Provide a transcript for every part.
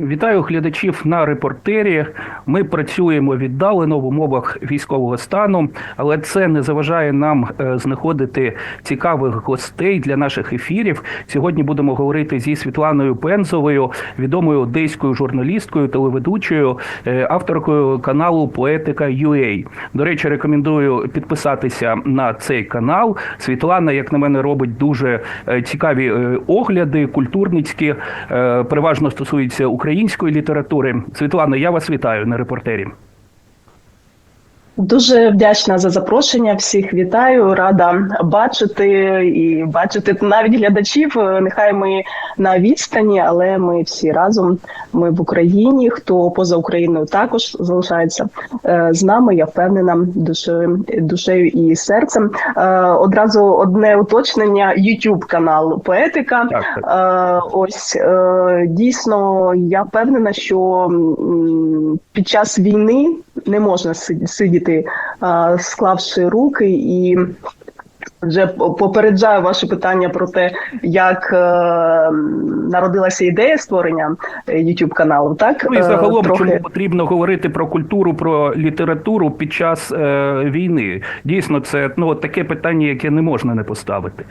Вітаю глядачів на репортері. Ми працюємо віддалено в умовах військового стану, але це не заважає нам е, знаходити цікавих гостей для наших ефірів. Сьогодні будемо говорити зі Світланою Пензовою, відомою одеською журналісткою, телеведучою, е, авторкою каналу Поетика UA. До речі, рекомендую підписатися на цей канал. Світлана, як на мене, робить дуже е, цікаві огляди, культурницькі, переважно стосуються української літератури. Світлана, я вас вітаю на репортері. Дуже вдячна за запрошення. Всіх вітаю, рада бачити і бачити навіть глядачів. Нехай ми на відстані, але ми всі разом. Ми в Україні. Хто поза Україною також залишається е, з нами. Я впевнена душею, душею і серцем. Е, Одразу одне уточнення: YouTube канал Поетика. Так, так. Е, Ось дійсно я впевнена, що під час війни не можна сидіти, склавши руки і. Вже попереджаю ваше питання про те, як е, народилася ідея створення YouTube каналу. Так Ну і Е, загалом, трохи- чому потрібно говорити про культуру, про літературу під час е, війни? Дійсно, це ну таке питання, яке не можна не поставити.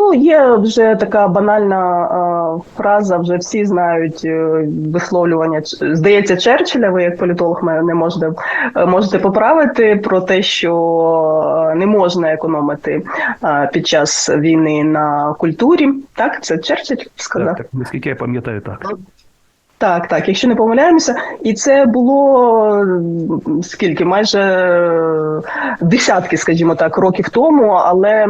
Ну, є вже така банальна е, фраза, вже всі знають е, висловлювання. Здається, Черчилля, ви як політолог мене не можете, е, можете поправити про те, що е, не можна економити е, під час війни на культурі. Так, це Черчилль сказав. Так, так, наскільки я пам'ятаю, так. Так, так, якщо не помиляємося, і це було скільки, майже е, десятки, скажімо так, років тому. Але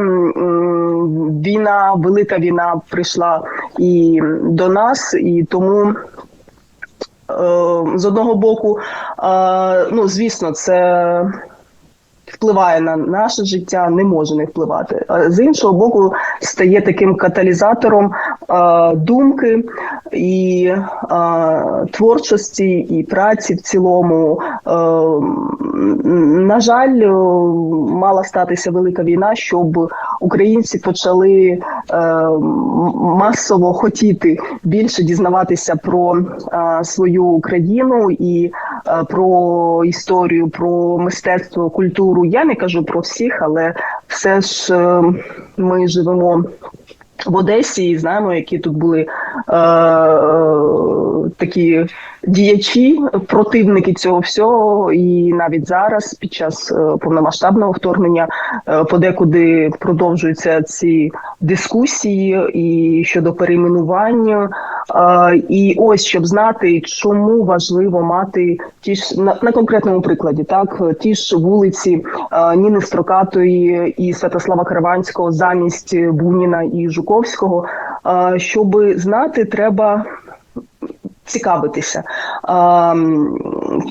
війна, велика війна прийшла і до нас, і тому. е, З одного боку, е, ну звісно, це впливає на наше життя, не може не впливати. З іншого боку, стає таким каталізатором думки і творчості, і праці в цілому. На жаль, е, мала статися велика війна, щоб українці почали е, масово хотіти більше дізнаватися про свою країну і про історію, про мистецтво, культуру. Я не кажу про всіх, але все ж е, ми живемо. В Одесі і знаємо, які тут були е, е, такі діячі, противники цього всього, і навіть зараз, під час е, повномасштабного вторгнення, е, подекуди продовжуються ці дискусії і щодо перейменування. Е, і ось щоб знати, чому важливо мати ті ж на, на конкретному прикладі, так ті ж вулиці Ніни Строкатої і Святослава Караванського замість Буніна і Жуковського. Щоб знати, треба цікавитися. А,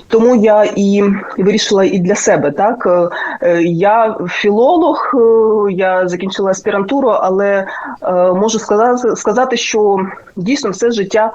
тому я і вирішила і для себе так. Е, Я філолог, е, я закінчила аспірантуру, але е, можу сказати, сказати, що дійсно все життя.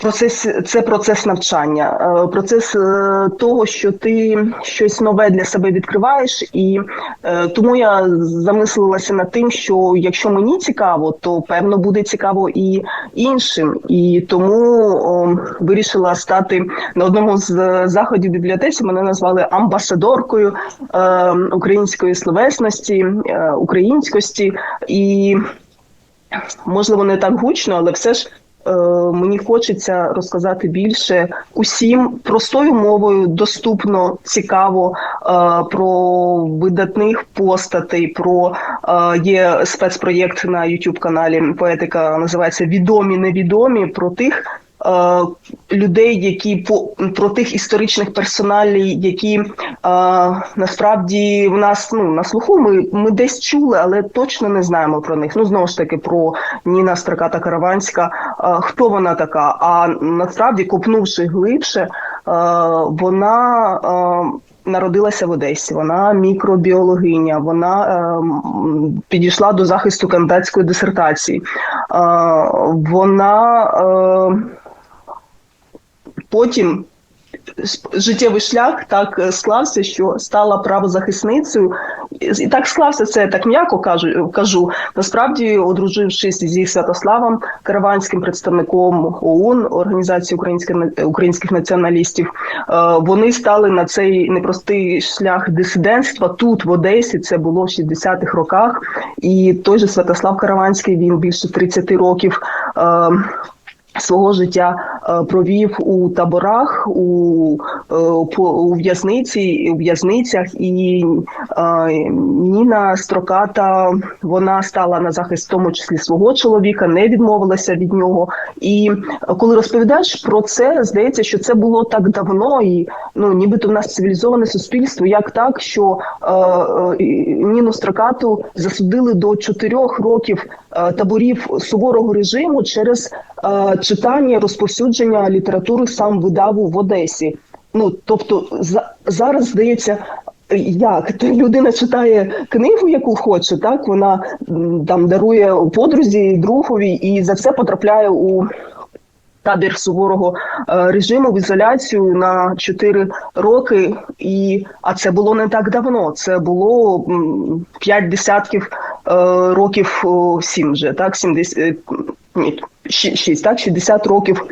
Процес це процес навчання, е, процес е, того, що ти щось нове для себе відкриваєш, і е, тому я замислилася над тим, що якщо мені цікаво, то певно буде цікаво і іншим. І тому о, вирішила стати на одному з заходів бібліотеці. Мене назвали амбасадоркою е, української словесності, е, українськості і можливо не так гучно, але все ж. Е, Мені хочеться розказати більше усім простою мовою, доступно, цікаво е, про видатних постатей. Про е, є спецпроєкт на youtube каналі Поетика називається Відомі невідомі про тих. Е, Людей, які по про тих історичних персоналій, які е, насправді в нас ну на слуху ми, ми десь чули, але точно не знаємо про них. Ну знову ж таки про Ніна Страката Караванська. Е, хто вона така? А насправді, копнувши глибше, е, вона. Е, Народилася в Одесі, вона мікробіологиня, вона е, підійшла до захисту кандидатської дисертації. Е, вона е, потім життєвий шлях так е, склався, що стала правозахисницею. І так склався це так м'яко кажу. кажу. Насправді, одружившись зі Святославом Караванським представником ОУН Організації українських українських націоналістів, е, вони стали на цей непростий шлях дисидентства тут, в Одесі. Це було в 60-х роках, і той же Святослав Караванський він більше 30 років. Свого життя е, провів у таборах, у е, у в'язниці, у в'язницях, і е, Ніна Строката вона стала на захист, в тому числі свого чоловіка, не відмовилася від нього. І коли розповідаєш про це, здається, що це було так давно, і ну нібито в нас цивілізоване суспільство. Як так, що Ніну Строкату засудили до чотирьох років таборів суворого режиму через читання, розповсюдження літератури сам видаву в Одесі. Ну тобто, за, зараз здається. Як Та людина читає книгу, яку хоче, так вона там дарує подрузі, другові, і за це потрапляє у табір суворого е, режиму в ізоляцію на 4 роки. І а це було не так давно. Це було п'ять десятків років, о, сім вже так, 70, е, ні, ші- шість, так, 60 років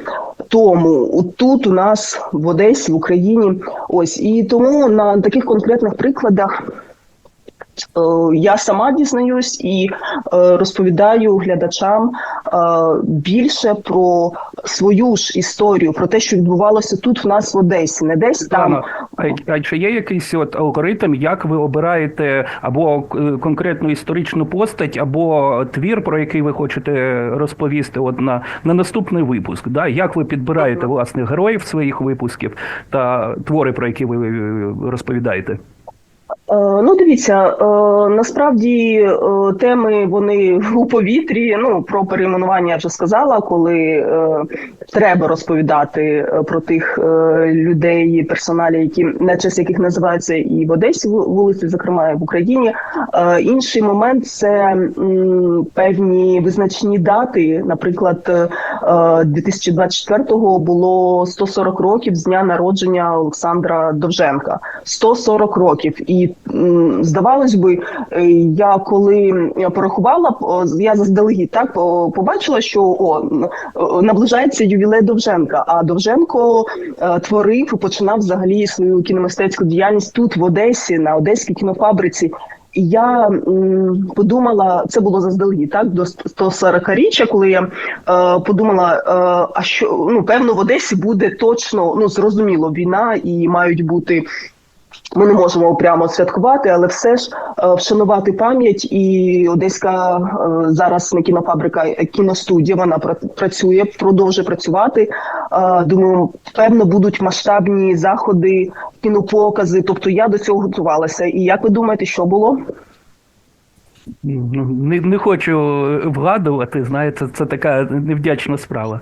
тому. Тут у нас в Одесі, в Україні, ось і тому на таких конкретних прикладах. Е, Я сама дізнаюсь і е, розповідаю глядачам е, більше про свою ж історію, про те, що відбувалося тут в нас в Одесі, не десь там. А, а чи є якийсь от алгоритм, як ви обираєте або конкретну історичну постать, або твір, про який ви хочете розповісти от на, на наступний випуск? Да? Як ви підбираєте власне героїв своїх випусків та твори, про які ви розповідаєте? Е, Ну, дивіться, е, насправді е, теми вони у повітрі. Ну про перейменування я вже сказала, коли треба розповідати про тих людей, персоналів, які на честь яких називаються і в Одесі вулиці, зокрема і в Україні. Інший момент це певні визначні дати. Наприклад, е, 2024-го було 140 років з дня народження Олександра Довженка. 140 років. І здавалось би, е, я коли я порахувала, о, я заздалегідь так побачила, що о, наближається ювілей Довженка. А Довженко е, творив і починав взагалі свою кіномистецьку діяльність тут, в Одесі, на Одеській кінофабриці. І я подумала, це було заздалегідь, так до 140-річчя, коли я е, подумала, е, а що ну певно в Одесі буде точно ну зрозуміло війна і мають бути. Ми не можемо прямо святкувати, але все ж е, вшанувати пам'ять. І Одеська е, зараз не кінофабрика, кіностудія. Вона працює, продовжує працювати. Е, думаю, певно, будуть масштабні заходи, кінопокази. Тобто я до цього готувалася. І як ви думаєте, що було? Ну, Не, не хочу вгадувати, знаєте, це така невдячна справа.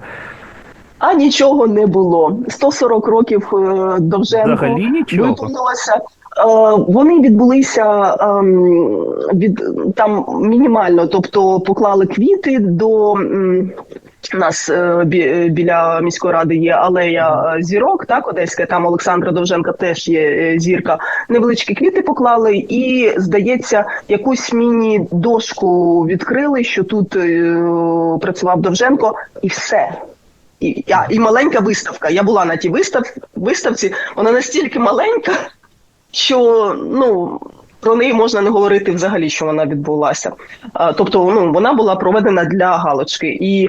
А нічого не було. 140 років е, Довженко виповнилося. Е, Вони відбулися ем, від там мінімально, тобто поклали квіти до у нас е, бі- біля міської ради є алея зірок, так одеська. Там Олександра Довженка теж є зірка. Невеличкі квіти поклали, і здається, якусь міні-дошку відкрили, що тут е, працював Довженко, і все. І, я, і маленька виставка. Я була на тій вистав, виставці, вона настільки маленька, що ну. Про неї можна не говорити взагалі, що вона відбулася. Тобто, ну вона була проведена для галочки, і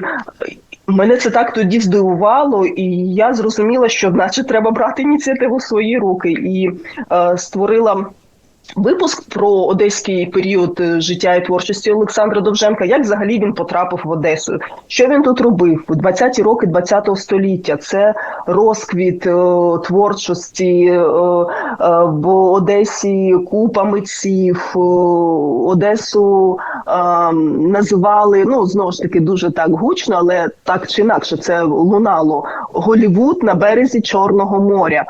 мене це так тоді здивувало, і я зрозуміла, що значить треба брати ініціативу в свої руки і е, створила. Випуск про одеський період е, життя і творчості Олександра Довженка, як взагалі він потрапив в Одесу, що він тут робив у 20-ті роки 20-го століття. Це розквіт е, творчості е, е, в Одесі, купа митців, Одесу називали ну знову ж таки дуже так гучно, але так чи інакше це лунало. Голівуд на березі Чорного моря.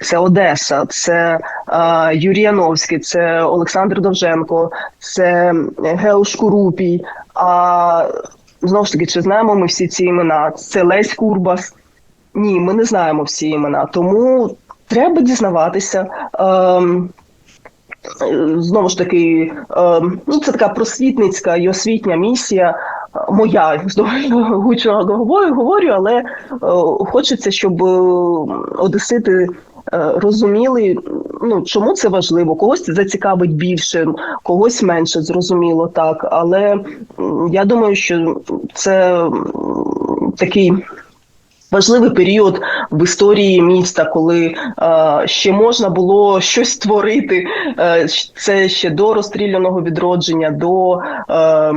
Це Одеса, це е, Юрій це Олександр Довженко, це Гео Шкурупій. А знову ж таки, чи знаємо ми всі ці імена? Це Лесь Курбас. ні, ми не знаємо всі імена, тому треба дізнаватися. Ем, Знову ж таки, ем, ну це така просвітницька і освітня місія. Моя гучно говорю, говорю, але е, хочеться, щоб е, одесити е, розуміли, ну чому це важливо. Когось це зацікавить більше, когось менше, зрозуміло так. Але я думаю, що це такий. Важливий період в історії міста, коли е, ще можна було щось створити. Е, це ще до розстріляного відродження, до е,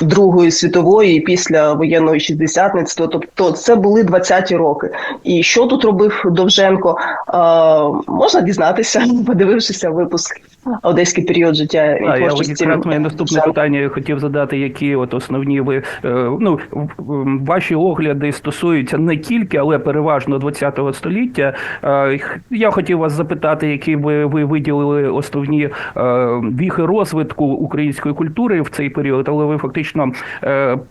Другої світової і після воєнного шістдесятництва. Тобто це були 20-ті роки. І що тут робив Довженко? Е, можна дізнатися, подивившися випуск Одеський період життя і А, творчості. якраз моє наступне Довженка. питання я хотів задати, які от основні ви е, ну ваші огляди стосуються не тільки, але переважно ХХ століття. Е, Я хотів вас запитати, які ви, ви виділили основні е, віхи розвитку української культури в цей період, але ви фактично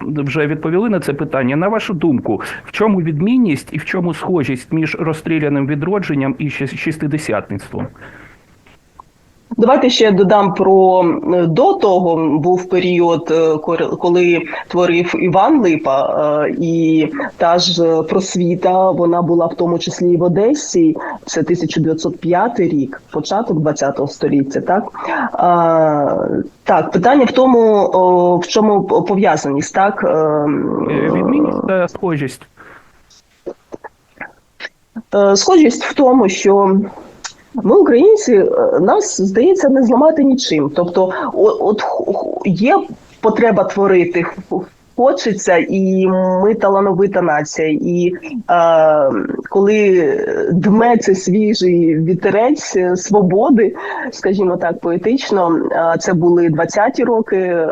вже відповіли на це питання. На вашу думку, в чому відмінність і в чому схожість між розстріляним відродженням і шістидесятництвом? Давайте ще додам про е, до того був період, е, коли творив Іван Липа, е, і та ж просвіта вона була в тому числі і в Одесі. Це 1905 рік, початок 20 століття. Так так, питання в тому, в чому пов'язаність, так Відмінність та схожість. Схожість в тому, що ми, українці, е, нас здається не зламати нічим. Тобто, от є потреба творити, хочеться, і ми талановита нація. І е, коли дме це свіжий вітерець свободи, скажімо так, поетично, е, це були 20-ті роки, е,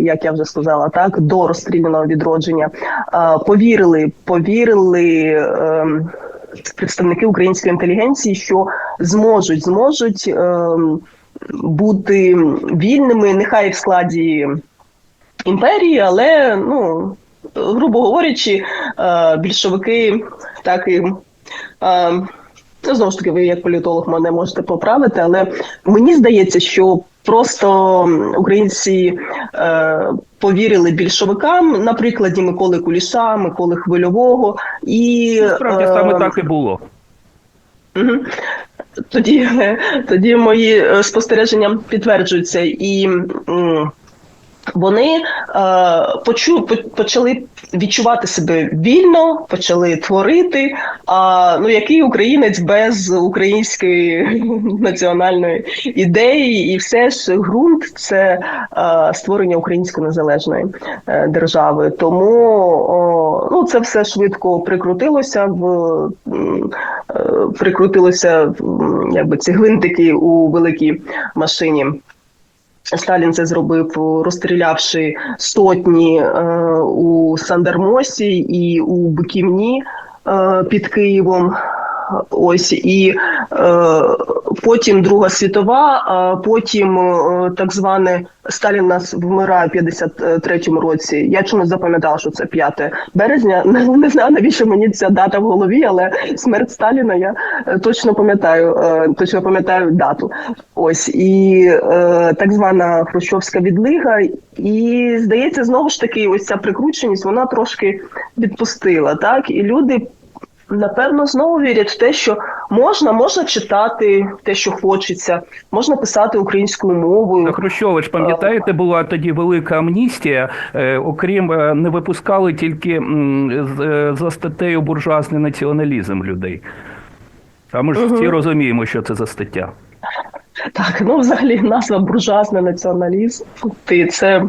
як я вже сказала, так до розстріляного відродження. Е, повірили, повірили. Е, представники української інтелігенції, що зможуть зможуть ем, бути вільними, нехай в складі імперії, але ну грубо говорячи, е, більшовики так і. Е, Ну, знову ж таки, ви як політолог мене можете поправити, але мені здається, що просто українці е, повірили більшовикам на прикладі Миколи Куліша, Миколи Хвильового і Справді саме е, так і було. Тоді, тоді мої е, спостереження підтверджуються, і м, вони е, почу, почали відчувати себе вільно, почали творити. А ну який українець без української національної ідеї, і все ж ґрунт це е, створення української незалежної е, держави. Тому о, ну це все швидко прикрутилося в е, прикрутилося якби ці гвинтики у великій машині. Сталін це зробив, розстрілявши сотні е, у Сандермосі і у Биківні е, під Києвом. Ось і е, потім Друга світова, потім е, так зване Сталін нас вмирає в 53-му році. Я чомусь запам'ятала, що це 5 березня. Не, знаю навіщо мені ця дата в голові, але смерть Сталіна я е, точно пам'ятаю, е, точно пам'ятаю дату. Ось і так звана Хрущовська відлига, і здається, знову ж таки, ось ця прикрученість вона трошки відпустила. Так і люди напевно знову вірять в те, що можна, можна читати те, що хочеться, можна писати українською мовою. Хрущович, пам'ятаєте, була тоді велика амністія. Е, окрім е, не випускали тільки е, за статтею буржуазний націоналізм людей. А ми ж всі розуміємо, що це за стаття. Так, ну взагалі назва буржуазний націоналізм. Ти це.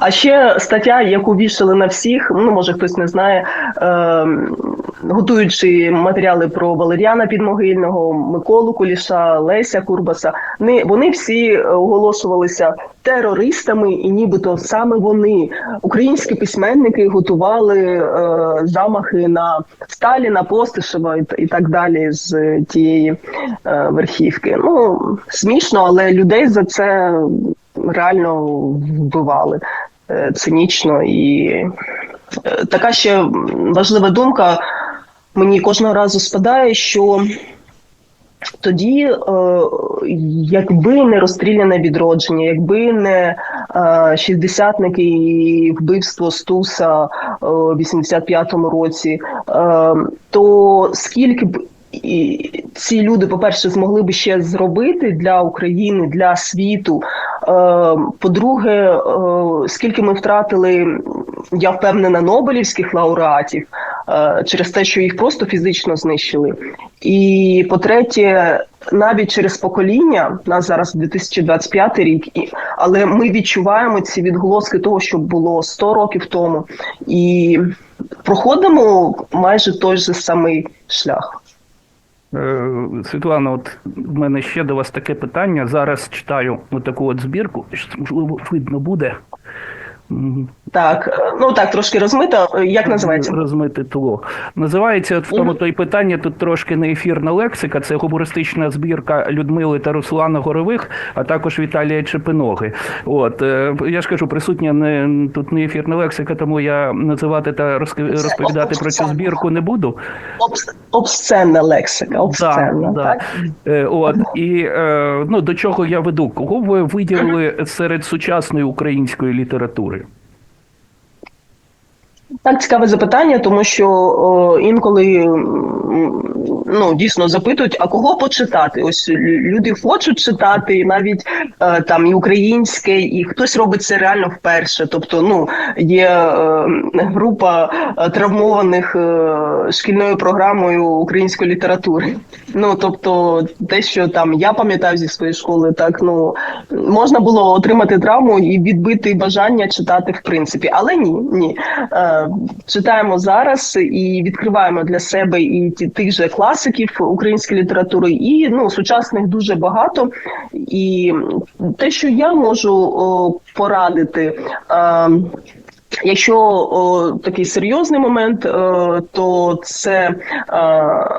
А ще стаття, яку вішали на всіх, ну може хтось не знає, е, готуючи матеріали про Валеріана Підмогильного, Миколу Куліша, Леся Курбаса. Вони, вони всі оголошувалися терористами, і нібито саме вони, українські письменники, готували е, замахи на Сталіна, Постишева і, і так далі з тієї е, верхівки. Ну смішно, але людей за це реально вбивали е, цинічно і е, така ще важлива думка мені кожного разу спадає, що тоді, е, якби не розстріляне відродження, якби не е, шістдесятники і вбивство Стуса е, в 85-му році, е, то скільки б і ці люди, по-перше, змогли би ще зробити для України, для світу. Е, По-друге, е, скільки ми втратили, я впевнена, Нобелівських лауреатів е, через те, що їх просто фізично знищили. І по-третє, навіть через покоління, нас зараз 2025 рік, але ми відчуваємо ці відголоски того, що було 100 років тому, і проходимо майже той же самий шлях. Е, Світлана, от в мене ще до вас таке питання. Зараз читаю таку от збірку, що видно буде. Так, ну так, трошки розмито. Як називається? Розмите тло. Називається от в тому то й питання. Тут трошки не ефірна лексика. Це гумористична збірка Людмили та Руслана Горових, а також Віталія Чепиноги. От е, я ж кажу, присутня не тут не ефірна лексика, тому я називати та розповідати про цю збірку не буду. Обс- Обсценна лексика, обсценна. да. так? Е, От і е, ну до чого я веду? Кого ви виділили серед сучасної української літератури? Так, цікаве запитання, тому що о, інколи ну дійсно запитують, а кого почитати? Ось люди хочуть читати навіть е, там і українське, і хтось робить це реально вперше. Тобто, ну є е, група е, травмованих е, шкільною програмою української літератури. Ну тобто, те, що там я пам'ятаю зі своєї школи, так ну можна було отримати травму і відбити бажання читати в принципі, але ні, ні. Е, читаємо зараз і відкриваємо для себе і ті, тих же класиків української літератури, і ну сучасних дуже багато. І те, що я можу о, порадити. Е, Якщо о, такий серйозний момент, е, то це е,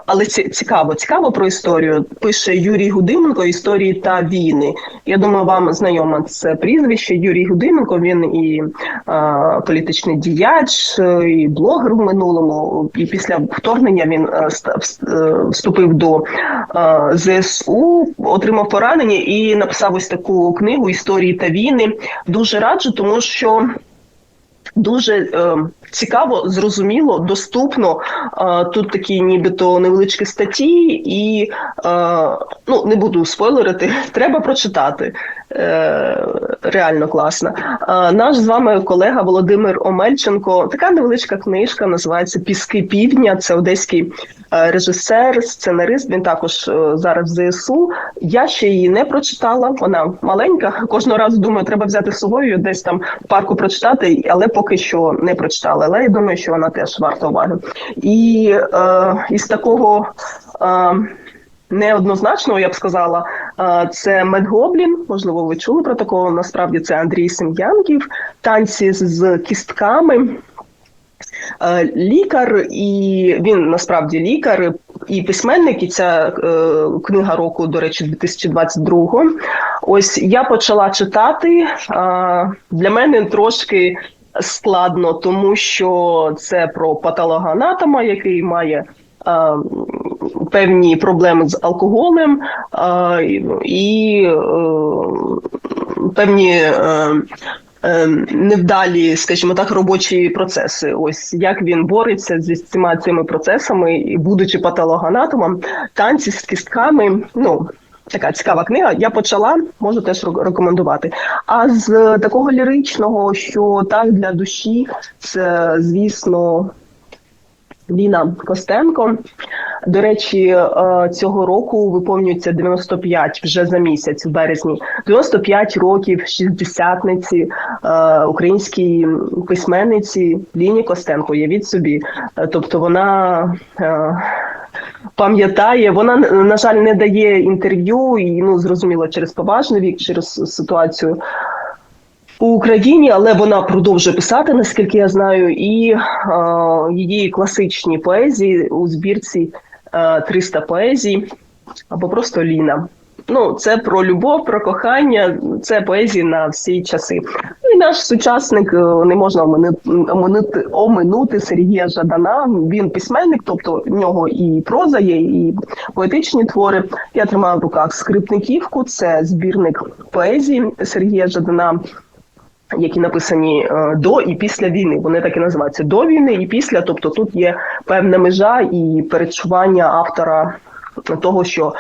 але ці- цікаво, цікаво про історію. Пише Юрій Гудименко історії та війни. Я думаю, вам знайоме це прізвище. Юрій Гудименко. Він і політичний діяч, і блогер в минулому. І після вторгнення він е, ста- вс- е, вступив до ЗСУ, отримав поранення і написав ось таку книгу Історії та війни. Дуже раджу, тому що. Дуже е, цікаво, зрозуміло, доступно. Е, тут такі нібито невеличкі статті, і е, ну не буду спойлерити, треба прочитати. Е, реально класно. Е, наш з вами колега Володимир Омельченко. Така невеличка книжка називається Піски Півдня. Це одеський е, режисер, сценарист. Він також е, зараз в ЗСУ. Я ще її не прочитала. Вона маленька. Кожного разу думаю, треба взяти з собою десь там в парку прочитати, але поки що не прочитала. Але я думаю, що вона теж варта уваги. І е, із такого. Е, Неоднозначного, я б сказала, е, це Медгоблін. Можливо, ви чули про такого. Насправді це Андрій Сем'янків, танці з кістками. Е, Лікар, і він насправді лікар і письменник, і ця е, книга року, до речі, 2022-го. Ось я почала читати. Для мене трошки складно, тому що це про патологоанатома, який має. е, Певні проблеми з алкоголем е, і е, певні невдалі, скажімо так, робочі процеси. Ось як він бореться зі всіма цими процесами, і будучи патологоанатомом, танці з кістками. Ну така цікава книга. Я почала, можу теж рекомендувати. А з такого ліричного, що так для душі, це звісно. Ліна Костенко. До речі, е, цього року виповнюється 95 вже за місяць, в березні. 95 років шістдесятниці е, українській письменниці Ліні Костенко. Уявіть собі. Е, Тобто вона. Пам'ятає, вона на жаль не дає інтерв'ю, і ну зрозуміло через поважний вік, через ситуацію у Україні, але вона продовжує писати, наскільки я знаю, і е, її класичні поезії у збірці е, 300 поезій або просто Ліна. Ну, це про любов, про кохання, це поезія на всі часи. Ну, І наш сучасник е, не можна оминути, оминути, Сергія Жадана. Він письменник, тобто в нього і проза є, і поетичні твори. Я тримаю в руках скрипниківку. Це збірник поезії Сергія Жадана. Які написані е, до і після війни, вони так і називаються до війни і після. Тобто тут є певна межа і передчування автора того, що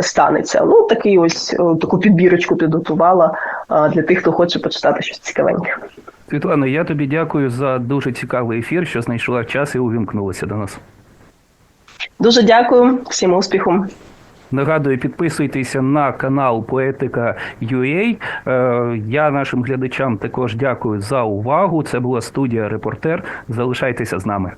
станеться. Ну такий ось е, таку підбірочку підготувала е, для тих, хто хоче почитати щось цікавеньке. Світлано, я тобі дякую за дуже цікавий ефір, що знайшла час і увімкнулася до нас. Дуже дякую, всім успіху. Нагадую, підписуйтеся на канал Поетика UA. Е, Я нашим глядачам також дякую за увагу. Це була студія Репортер. Залишайтеся з нами.